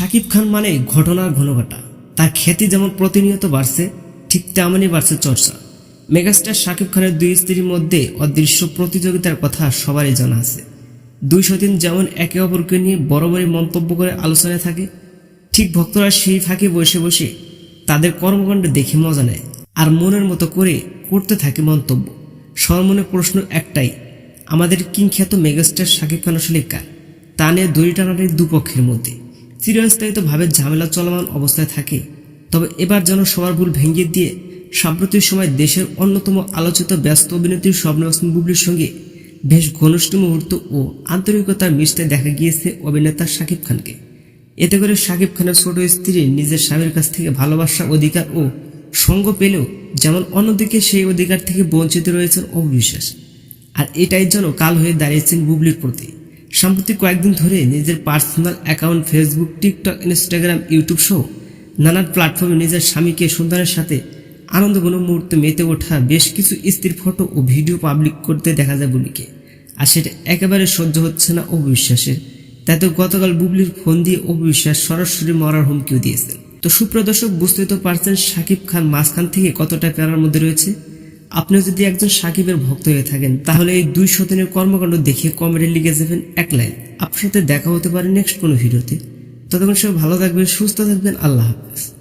শাকিব খান মানে ঘটনার ঘনঘটা। তার খ্যাতি যেমন প্রতিনিয়ত বাড়ছে, ঠিক তেমনই বাড়ছে চর্চা। মেগাস্টার শাকিব খানের দুই স্ত্রীর মধ্যে অদৃশ্য প্রতিযোগিতার কথা সবারই জানা আছে। দুই সতীন যেমন একে অপরকে নিয়ে বড় মন্তব্য করে আলোচনায় থাকে, ঠিক ভক্তরা সেই ফাঁকে বসে বসে তাদের কর্মকাণ্ড দেখে মজা নেয় আর মনের মতো করে করতে থাকে মন্তব্য। সরমনে প্রশ্ন একটাই, আমাদের কিংখ্যাত মেগাস্টার শাকিব খান আসলে কার? তা নিয়ে দড়ি টানাটাই দুপক্ষের মধ্যে। চিরস্থায়িতভাবে ঝামেলা চলমান অবস্থায় থাকে। তবে এবার যেন সবার ভুল ভেঙে দিয়ে সাম্প্রতিক সময় দেশের অন্যতম আলোচিত ব্যস্ত অভিনেত্রী স্বপ্ন বুবলির সঙ্গে বেশ ঘনিষ্ঠ মুহূর্ত ও আন্তরিকতার মিশতে দেখা গিয়েছে অভিনেতা শাকিব খানকে। এতে করে শাকিব খানের ছোট স্ত্রী নিজের স্বামীর কাছ থেকে ভালোবাসা অধিকার ও সঙ্গ পেলেও যেমন অন্যদিকে সেই অধিকার থেকে বঞ্চিত রয়েছেন অবিশ্বাস। আর এটাই যেন কাল হয়ে দাঁড়িয়েছেন বুবলির প্রতি। সাম্প্রতিক কয়েকদিন ধরে নিজের personal account Facebook, TikTok, Instagram, YouTube সহ নানান প্ল্যাটফর্মে নিজের স্বামীকে সন্তানের সাথে আনন্দঘন মুহূর্তে মেতে ওঠা বেশ কিছু স্ত্রীর ফটো ও ভিডিও পাবলিক করতে দেখা যায় বুবলিকে আর সেটা একেবারে সহ্য হচ্ছে না অবিশ্বাসের। তাতে গতকাল বুবলির ফোন দিয়ে অবিশ্বাস সরাসরি মরার হুমকিও দিয়েছেন। তো সুপ্রদর্শক বুঝতে তো পারছেন সাকিব খান মাঝখান থেকে কতটা প্যারার মধ্যে রয়েছে। আপনি যদি একজন সাকিবের ভক্ত হয়ে থাকেন, তাহলে এই দুই শতনের কর্মকাণ্ড দেখে কমেডি লিখে যাবেন এক লাইন। আপনার সাথে দেখা হতে পারে নেক্সট কোনো ভিডিওতে। ততক্ষণ সব ভালো থাকবেন, সুস্থ থাকবেন, আল্লাহ হাফেজ।